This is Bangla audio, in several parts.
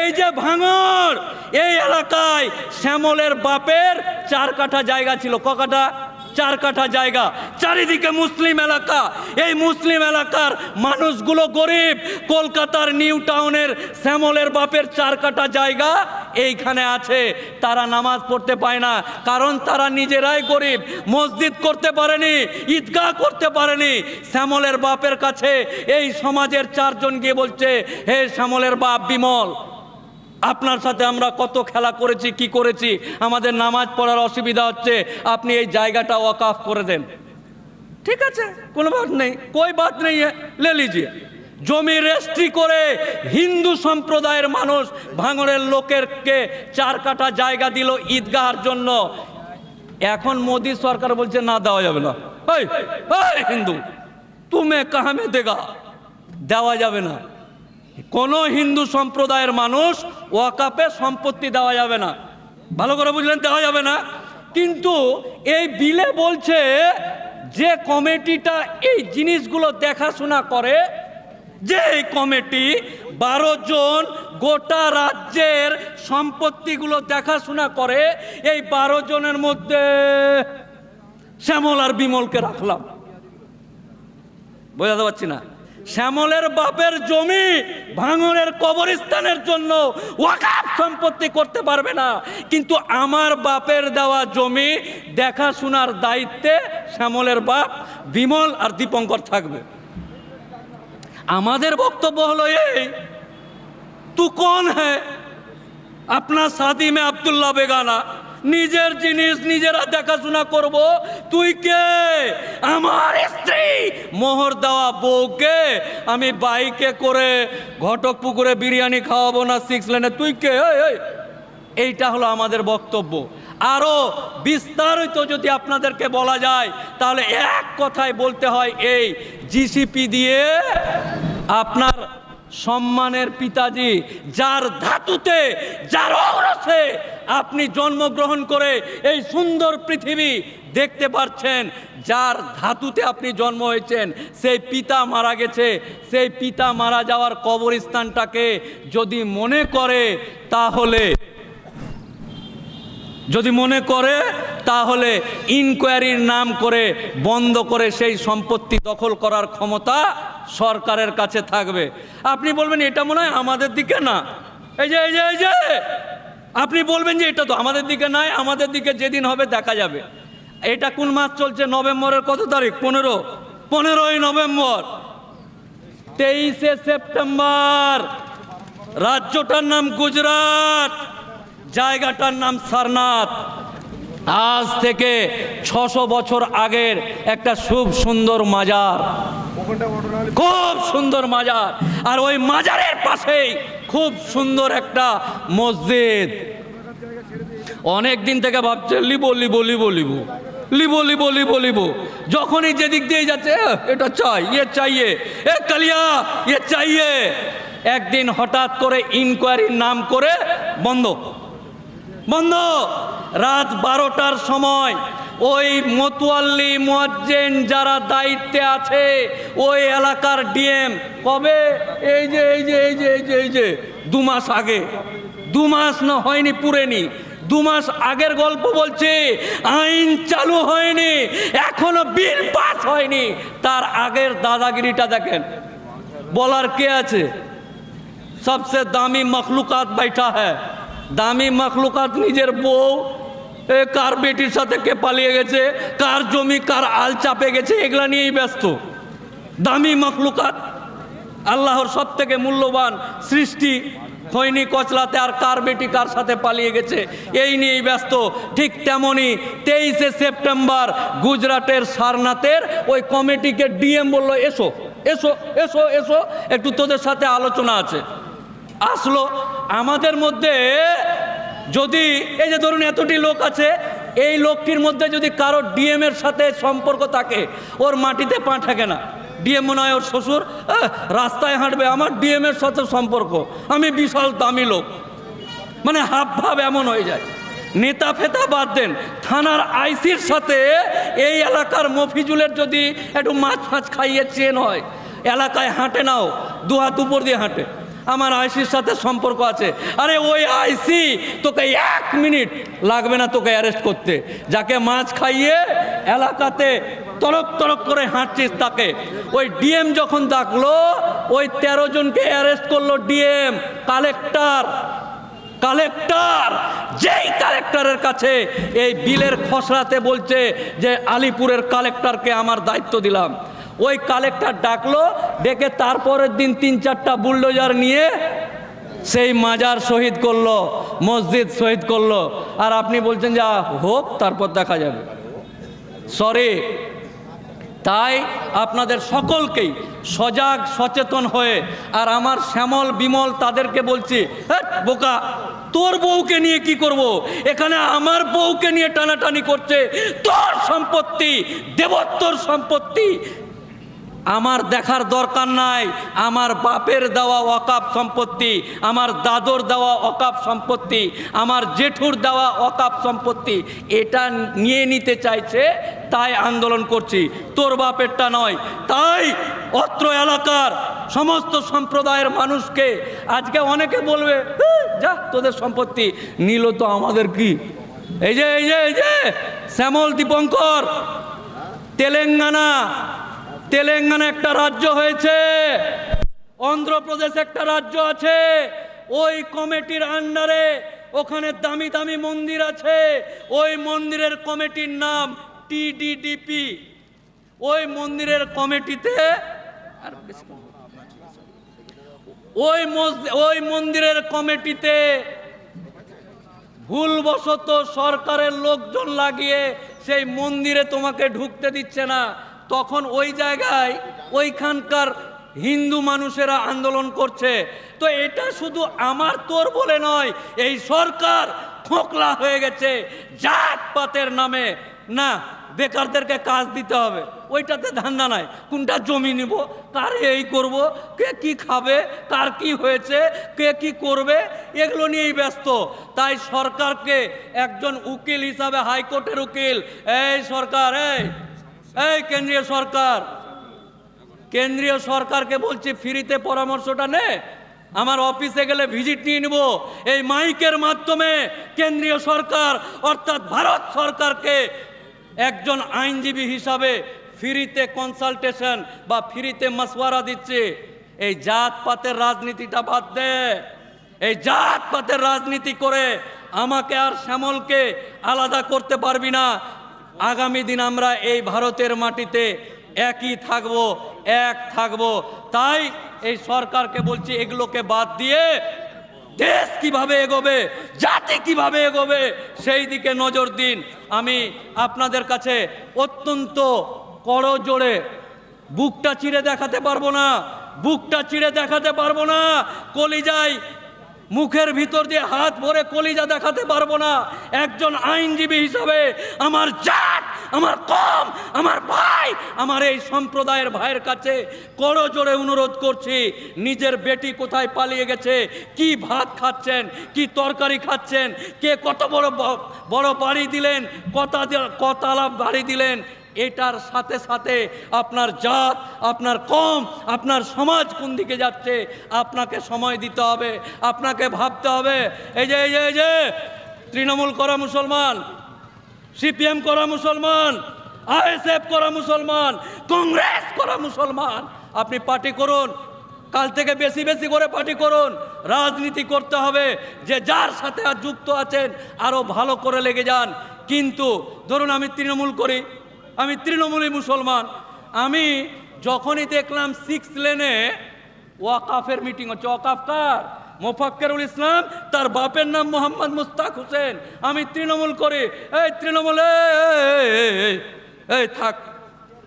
এই যে ভাঙর, এই এলাকায় শ্যামলের বাপের চার কাঠা জায়গা ছিল। ক কাঠা? চার কাঠা জায়গা। চারিদিকে মুসলিম এলাকা। এই মুসলিম এলাকার মানুষগুলো গরিব। কলকাতার নিউ টাউনের শ্যামলের বাপের চার কাঠা জায়গা এইখানে আছে। তারা নামাজ পড়তে পায় না, কারণ তারা নিজেরাই গরিব। মসজিদ করতে পারেনি, ঈদগাহ করতে পারেনি। শ্যামলের বাপের কাছে এই সমাজের চারজন গিয়ে বলছে, হে শ্যামলের বাপ বিমল আপনার সাথে আমরা কত খেলা করেছি, কি করেছি, আমাদের নামাজ পড়ার অসুবিধা হচ্ছে, আপনি এই জায়গাটা ওয়াকাফ করে দেন। ঠিক আছে, কোনো বাত নেই, কই বাত নেই, লে লিজিয়ে জমি রেস্ট্রি করে হিন্দু সম্প্রদায়ের মানুষ ভাঙড়ের লোকেরকে চার কাটা জায়গা দিল ঈদগাহার জন্য। এখন মোদি সরকার বলছে, না, দেওয়া যাবে না। হিন্দু, তুমি কাহামে দেগা, দেওয়া যাবে না। কোনো হিন্দু সম্প্রদায়ের মানুষ ওয়াকাপে সম্পত্তি দেওয়া যাবে না। ভালো করে বুঝলেন, দেওয়া যাবে না। কিন্তু এই বিলে বলছে যে কমিটিটা এই জিনিসগুলো দেখাশোনা করে, যে কমিটি বারো জন গোটা রাজ্যের সম্পত্তিগুলো দেখাশোনা করে, এই বারো জনের মধ্যে শ্যামল আর বিমলকে রাখলাম। বোঝাতে পারছি না? শ্যামলের বাপের জমি ভাঙনের কবরস্থানের জন্য ওয়াকাফ সম্পত্তি করতে পারবে না। কিন্তু আমার বাপের দেওয়া জমি দেখাশোনার দায়িত্বে শ্যামলের বাপ বিমল আর দীপঙ্কর থাকবে। আমাদের বক্তব্য হলো এই, তু কোন হ্যাঁ আপনার শাদি মে আবদুল্লাহ বেগানা। নিজের জিনিস নিজেরা দেখাশোনা করব। তুই কে? আমার স্ত্রী। মোহর দেওয়া বউকে আমি বাইকে করে ঘটক পুকুরে বিরিয়ানি খাওয়াবো না সিক্স লেনে তুই কে? এই, এই। এইটা হলো আমাদের বক্তব্য। আরও বিস্তারিত যদি আপনাদেরকে বলা যায় তাহলে এক কথায় বলতে হয় এই জিসিপি দিয়ে আপনার সম্মানের পিতাজি, যার ধাতুতে, যার ঔরসে আপনি জন্মগ্রহণ করে এই সুন্দর পৃথিবী দেখতে পাচ্ছেন যার ধাতুতে আপনি জন্ম হয়েছেন, সেই পিতা মারা গেছে, সেই পিতা মারা যাওয়ার কবরস্থানটাকে যদি মনে করে, তাহলে, যদি মনে করে তাহলে ইনকোয়ারির নাম করে বন্ধ করে সেই সম্পত্তি দখল করার ক্ষমতা সরকারের কাছে থাকবে। আপনি বলবেন, এটা মনে হয় আমাদের দিকে না। এই যে এই যে এই যে, আপনি বলবেন যে এটা তো আমাদের দিকে নাই, আমাদের দিকে যেদিন হবে দেখা যাবে। এটা কোন মাস চলছে? নভেম্বরের কত তারিখ? পনেরো। পনেরোই নভেম্বর। তেইশে সেপ্টেম্বর। রাজ্যটার নাম গুজরাট। জায়গাটার নাম সারনাথ। আজ থেকে ছশো বছর আগের একটা খুব সুন্দর মাজার। খুব সুন্দর মাজার। আর ওই মাজারের পাশেই খুব সুন্দর একটা মসজিদ। অনেক দিন থেকে ভাবছে লিবো লিবো লিবো লিবো। লিবো লিবো লিবো লিবো। যখনই যেদিক দিয়ে যাচ্ছে "এ, এটা চাই ইয়ে চাইয়ে। এ কালিয়া ইয়ে চাইয়ে। একদিন হঠাৎ করে ইনকোয়ারির নাম করে বন্ধ। বন্ধ। রাত বারোটার সময় ওই মতুয়াল্লি মোয়াজ্জেন যারা দায়িত্বে আছে, ওই এলাকার ডিএম, কবে? এই যে এই যে এই যে এই যে এই যে, দু মাস আগে। দু মাস না হয়নি পুরেনি, দু মাস আগের গল্প বলছে, আইন চালু হয়নি, এখনও বিল পাস হয়নি। তার আগের দাদাগিরিটা দেখেন, বলার কে আছে? সবচেয়ে দামি মখলুকাত বাইঠা হ্যাঁ দামি মখলুকাত নিজের বউ এ, কার বেটির সাথে কে পালিয়ে গেছে? কার জমি, কার আল চাপে গেছে? এগুলা নিয়েই ব্যস্ত। দামি মখলুকাত। আল্লাহর সব থেকে মূল্যবান সৃষ্টি খৈনি কচলাতে আর কার বেটি কার সাথে পালিয়ে গেছে? এই নিয়েই ব্যস্ত। ঠিক তেমনই তেইশে সেপ্টেম্বর গুজরাটের সারনাথের ওই কমিটিকে ডিএম বলল, এসো এসো এসো এসো, একটু তোদের সাথে আলোচনা আছে। আসলো। আমাদের মধ্যে যদি এই যে ধরুন এতটি লোক আছে, এই লোকটির মধ্যে যদি কারও ডিএম এর সাথে সম্পর্ক থাকে, ওর মাটিতে পা থাকে না। ডিএম মনে হয় ওর শ্বশুর রাস্তায় হাঁটবে, আমার ডিএম এর সাথে সম্পর্ক, আমি বিশাল দামি লোক। মানে হাব ভাব এমন হয়ে যায়। নেতা ফেতা বাদ দেন, থানার আইসির সাথে এই এলাকার মফিজুলের যদি একটু মাছ ফাছ খাইয়ে চেন হয়, এলাকায় হাঁটে নাও দু হাত উপর দিয়ে হাঁটে। আমার আইসির সাথে সম্পর্ক আছে। আরে ওই আইসি, তোকে এক মিনিট লাগবে না তোকে অ্যারেস্ট করতে। যাকে মাছ খাইয়ে এলাকাতে তরক তরক করে হাঁটছিস তাকে। ওই ডিএম যখন ডাকলো, ওই তেরো জনকে অ্যারেস্ট করল ডিএম কালেক্টর কালেক্টর যেই কালেক্টরের কাছে এই বিলের খসড়াতে বলছে যে, আলিপুরের কালেক্টরকে আমার দায়িত্ব দিলাম। ওই কালেক্টর ডাকলো ডেকে তারপরের দিন তিন চারটা বুলডোজার নিয়ে সেই মাজার শহীদ করল মসজিদ শহীদ করল। আর আপনি বলছেন যা হোক তারপর দেখা যাবে। সরি তাই আপনাদের সকলকেই সজাগ সচেতন হয়ে আর আমার শ্যামল বিমল তাদেরকে বলছি "হ্যাট, বোকা তোর বউকে নিয়ে কি করব। এখানে আমার বউকে নিয়ে টানাটানি করছে। তোর সম্পত্তি দেবত্বর সম্পত্তি আমার দেখার দরকার নাই। আমার বাপের দেওয়া অকাপ সম্পত্তি আমার দাদর দেওয়া অকাপ সম্পত্তি আমার জেঠুর দেওয়া অকাপ সম্পত্তি এটা নিয়ে নিতে চাইছে তাই আন্দোলন করছি। তোর বাপেরটা নয় তাই অত্র এলাকার সমস্ত সম্প্রদায়ের মানুষকে আজকে অনেকে বলবে "হ্যাঁ, যা তোদের সম্পত্তি নিল তো আমাদের কি? এই যে এই যে এই যে শ্যামল দীপঙ্কর তেলেঙ্গানা তেলেঙ্গানা একটা রাজ্য হয়েছে, অন্ধ্রপ্রদেশ একটা রাজ্য আছে, ওই কমিটির আন্ডারে ওখানে দামি দামি মন্দির আছে, ওই মন্দিরের কমিটির নাম টিডিডিপি ওই মন্দিরের কমিটিতে। ওই ওই মন্দিরের কমিটিতে ভুলবশত সরকারের লোকজন লাগিয়ে সেই মন্দিরে তোমাকে ঢুকতে দিচ্ছে না তখন ওই জায়গায় ওইখানকার হিন্দু মানুষেরা আন্দোলন করছে। তো এটা শুধু আমার তোর বলে নয়, এই সরকার খোকলা হয়ে গেছে জাতপাতের নামে। না, বেকারদেরকে কাজ দিতে হবে, ওইটাতে ধান্দা নাই। কোনটা জমি নিব, কার এই করব, কে কি খাবে, কার কি হয়েছে, কে কি করবে, এগুলো নিয়েই ব্যস্ত। তাই সরকারকে একজন উকিল হিসাবে হাইকোর্টের উকিল, এই সরকার, এই এই কেন্দ্রীয় সরকার, কেন্দ্রীয় সরকারকে বলছি ফ্রিতে পরামর্শটা নে, আমার অফিসে গেলে ভিজিট নিয়ে নিব। এই মাইকের মাধ্যমে কেন্দ্রীয় সরকার, অর্থাৎ ভারত সরকারকে একজন আইনজীবী হিসাবে ফ্রিতে কনসালটেশন বা ফ্রিতে মশওয়ারা দিচ্ছে। এই জাতপাতের রাজনীতিটা বাদ দে। এই জাতপাতের রাজনীতি করে আমাকে আর শ্যামলকে আলাদা করতে পারবি না। আগামী দিন আমরা এই ভারতের মাটিতে একই থাকব, এক থাকব। তাই এই সরকারকে বলছি, এগুলোকে বাদ দিয়ে দেশ কীভাবে এগোবে, জাতি কীভাবে এগোবে, সেই দিকে নজর দিন। আমি আপনাদের কাছে অত্যন্ত করো জোরে বুকটা চিড়ে দেখাতে পারব না, বুকটা চিড়ে দেখাতে পারব না, কলিজায় মুখের ভিতর দিয়ে হাত ভরে কলিজা দেখাতে পারব না। একজন আইনজীবী হিসাবে আমার জাত, আমার কম, আমার ভাই, আমার এই সম্প্রদায়ের ভাইয়ের কাছে করো জোরে অনুরোধ করছি, নিজের বেটি কোথায় পালিয়ে গেছে, কি ভাত খাচ্ছেন, কি তরকারি খাচ্ছেন, কে কত বড় বড় বাড়ি দিলেন, কতা কতালা বাড়ি দিলেন এটার সাথে সাথে আপনার জাত, আপনার কম, আপনার সমাজ কোন দিকে যাচ্ছে, আপনাকে সময় দিতে হবে, আপনাকে ভাবতে হবে। এই যে এই যে এই যে, তৃণমূল করা মুসলমান, সিপিএম করা মুসলমান, আইএসএফ করা মুসলমান, কংগ্রেস করা মুসলমান, আপনি পার্টি করুন, কাল থেকে বেশি বেশি করে পার্টি করুন, রাজনীতি করতে হবে, যে যার সাথে আর যুক্ত আছেন আরও ভালো করে লেগে যান। কিন্তু, ধরুন আমি তৃণমূল করি আমি তৃণমূলী মুসলমান। আমি যখনই দেখলাম সিক্স লেনে ওয়াকাফের মিটিং হচ্ছে। ওয়াকাফ কার? মোফাক্কেরুল ইসলাম তার বাপের নাম মোহাম্মদ মুস্তাক হোসেন। আমি তৃণমূল করি। এই তৃণমূল এই, থাক।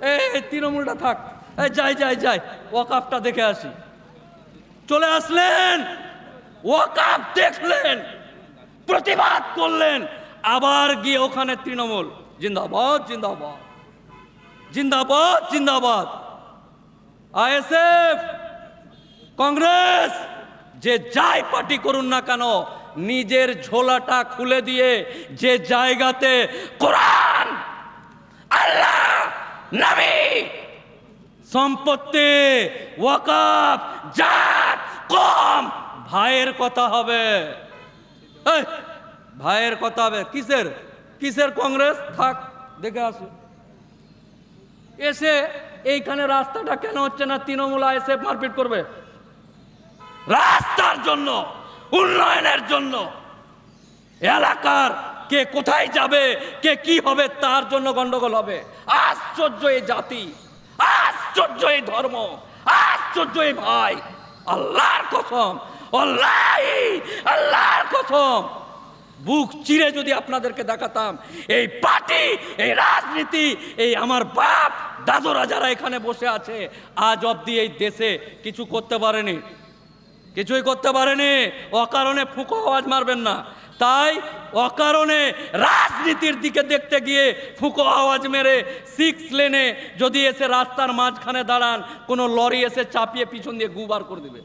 এই, তৃণমূলটা থাক। এই যাই যাই যাই। ওয়াকাফটা দেখে আসি। চলে আসলেন। ওয়াকাফ দেখলেন। প্রতিবাদ করলেন। আবার গিয়ে ওখানে তৃণমূল। জিন্দাবাদ জিন্দাবাদ। জিন্দাবাদ জিন্দাবাদ। আইএসএফ, কংগ্রেস, যে যাই পার্টি করুন না কেন, নিজের ঝোলাটা খুলে দিয়ে যে জায়গাতে কোরআন, আল্লাহ, নবী, সম্পত্তি, ওয়াকাফ, জাত, কম, ভাইয়ের কথা হবে। ভাইয়ের কথা হবে। কিসের? কিসের কংগ্রেস? থাক, দেখে আসো। এসে এইখানে রাস্তাটা কেন হচ্ছে না তৃণমূল এসে মারপিট করবে? রাস্তার জন্য, উন্নয়নের জন্য। এলাকার কে কোথায় যাবে, কে কি হবে, তার জন্য গন্ডগোল হবে। আশ্চর্য এই জাতি, আশ্চর্য এই ধর্ম, আশ্চর্য এই ভাই। আল্লাহর কসম আল্লাহ আল্লাহর কসম। বুক চিরে যদি আপনাদেরকে দেখাতাম, এই পার্টি, এই রাজনীতি, এই আমার বাপ দাদুরা যারা এখানে বসে আছে, আজ অবধি এই দেশে কিছু করতে পারেনি। কিছুই করতে পারেনি। অকারণে ফুঁকো আওয়াজ মারবেন না। তাই অকারণে রাজনীতির দিকে দেখতে গিয়ে ফুঁকো আওয়াজ মেরে সিক্স লেনে যদি এসে রাস্তার মাঝখানে দাঁড়ান, কোনো লরি এসে চাপিয়ে পিছন দিয়ে গুবার করে দেবে।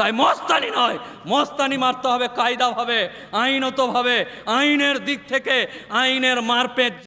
তাই মস্তানি নয়। মস্তানি মারতে হবে কায়দাভাবে আইনতভাবে আইনের দিক থেকে আইনের মারপেট